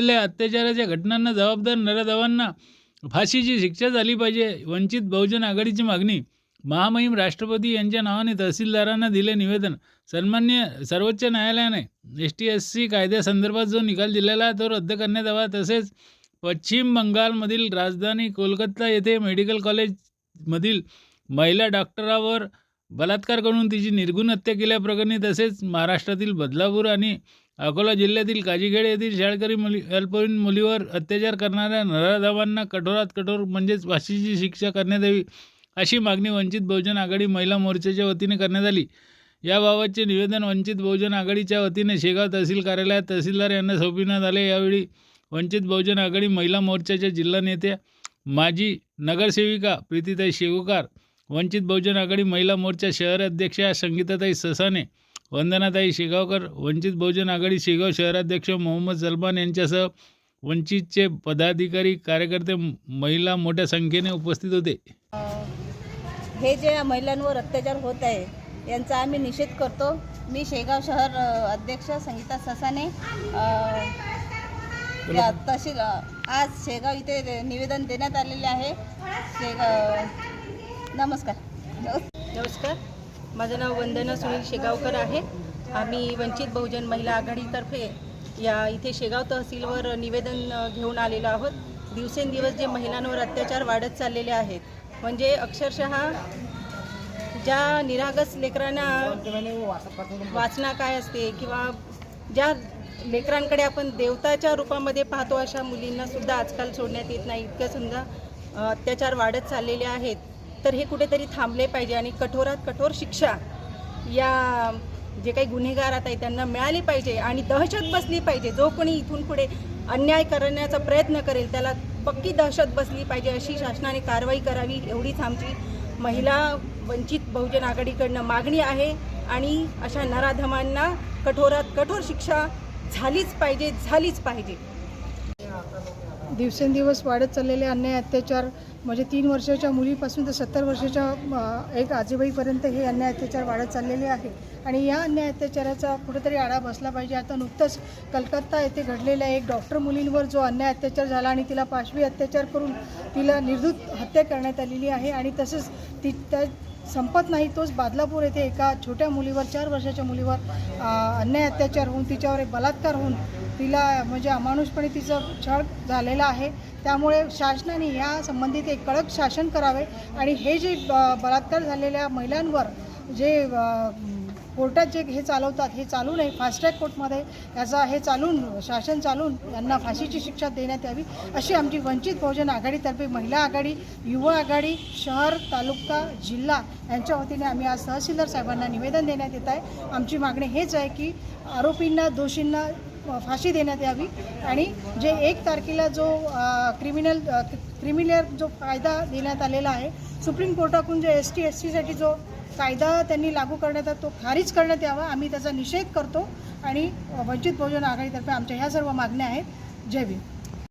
झालेल्या अत्याचाराच्या घटनांना जबाबदार नराधवांना फाशीची शिक्षा झाली पाहिजे वंचित बहुजन आघाडीची मागणी. महामहिम राष्ट्रपती यांच्या नावाने तहसीलदारांना दिले निवेदन. सन्मान्य सर्वोच्च न्यायालयाने एस टी एस सी कायद्यासंदर्भात जो निकाल दिलेला आहे तो रद्द करण्यात यावा तसेच पश्चिम बंगालमधील राजधानी कोलकाता येथे मेडिकल कॉलेजमधील महिला डॉक्टरावर बलात्कार करून तिची निर्गुण हत्या केल्याप्रकरणी तसेच महाराष्ट्रातील बदलापूर आणि अकोला जिल्ह्यातील काजीखेड येथील शाळकरी मुली अल्पवयीन मुलीवर अत्याचार करणाऱ्या नराधमांना कठोरात कठोर म्हणजेच फाशीची शिक्षा करण्यात यावी अशी मागणी वंचित बहुजन आघाडी महिला मोर्चाच्या वतीने करण्यात आली. याबाबतचे निवेदन वंचित बहुजन आघाडीच्या वतीने शेगाव तहसील कार्यालयात तहसीलदार यांना सोपविण्यात आले. यावेळी वंचित बहुजन आघाडी महिला मोर्चाच्या जिल्हा नेत्या माजी नगरसेविका प्रीतीताई शेवकार वंचित बहुजन आघाडी महिला मोर्चा शहर अध्यक्षा संगीताताई ससाने वंदनाताई शेगावकर वंचित बहुजन आघाडी शेगाव शहराध्यक्ष मोहम्मद सलमान यांच्यासह वंचितचे पदाधिकारी कार्यकर्ते महिला मोठ्या संख्येने उपस्थित होते. हे जे महिलांवर अत्याचार होत आहे यांचा आम्ही निषेध करतो. मी शेगाव शहर अध्यक्ष संगीता ससाने अ, आज शेगाव इथे निवेदन देण्यात आलेले आहे. शेगाव नमस्कार. नमस्कार. माझं नाव वंदना सुनील शेगावकर आहे. आम्ही वंचित बहुजन महिला आघाडीतर्फे या इथे शेगाव तहसीलवर निवेदन घेऊन आलेलो आहोत. दिवसेंदिवस जे महिलांवर अत्याचार वाढत चाललेले आहेत म्हणजे अक्षरशः ज्या निरागस लेकरांना वाचना काय असते किंवा ज्या लेकरांकडे आपण देवताच्या रूपामध्ये पाहतो अशा मुलींना सुद्धा आजकाल सोडण्यात येत नाही. इतक्या समजा अत्याचार वाढत चाललेले आहेत. तर हे कुठेतरी थांबले पाहिजे आणि कठोरात कठोर शिक्षा या जे काही गुन्हेगार आता आहे त्यांना मिळाली पाहिजे आणि दहशत बसली पाहिजे. जो कोणी इथून पुढे अन्याय करण्याचा प्रयत्न करेल त्याला पक्की दहशत बसली पाहिजे अशी शासनाने कारवाई करावी एवढीच आमची महिला वंचित बहुजन आघाडीकडनं मागणी आहे आणि अशा नराधमांना कठोरात कठोर शिक्षा झालीच पाहिजे झालीच पाहिजे. दिवसेंदिवस वाढत चाललेले अन्याय अत्याचार म्हणजे तीन वर्षाच्या मुलीपासून तर सत्तर वर्षाच्या एक आजीबाईपर्यंत हे अन्याय अत्याचार वाढत चाललेले आहे. आणि या अन्याय अत्याचाराचा कुठेतरी आळा बसला पाहिजे. आता नुकतंच कलकत्ता येथे घडलेल्या एक डॉक्टर मुलींवर जो अन्याय अत्याचार झाला आणि तिला पाशवी अत्याचार करून तिला निर्धूत हत्या करण्यात आलेली आहे. आणि तसंच ती त्या संपत नाही. तोच बादलापूर येथे एका छोट्या मुलीवर चार वर्षाच्या मुलीवर अन्याय अत्याचार होऊन तिच्यावर एक बलात्कार होऊन तिला म्हणजे अमानुषपणे तिचं छळ झालेला आहे. त्यामुळे शासनाने या संबंधित एक कडक शासन करावे आणि हे जे बलात्कार झालेल्या महिलांवर जे कोर्टात जे हे चालवतात हे चालू नये फास्ट्रॅक कोर्टमध्ये याचा हे चालून शासन चालून यांना फाशीची शिक्षा देण्यात यावी अशी आमची वंचित बहुजन आघाडीतर्फे महिला आघाडी युवा आघाडी शहर तालुका जिल्हा यांच्या वतीने आम्ही आज तहसीलदार साहेबांना निवेदन देण्यात येत आहे. आमची मागणी हेच आहे की आरोपींना दोषींना फाशी देण्यात यावी आणि जे एक तारखेला जो क्रिमिनल क्रिमिलेअर जो कायदा देण्यात आलेला आहे सुप्रीम कोर्टाकडून जो एस टी एस सीसाठी जो कायदा त्यांनी लागू करण्यात आला तो खारिज करण्यात यावा आम्ही त्याचा निषेध करतो. आणि वंचित बहुजन आघाडीतर्फे आमच्या ह्या सर्व मागण्या आहेत. जय भीम.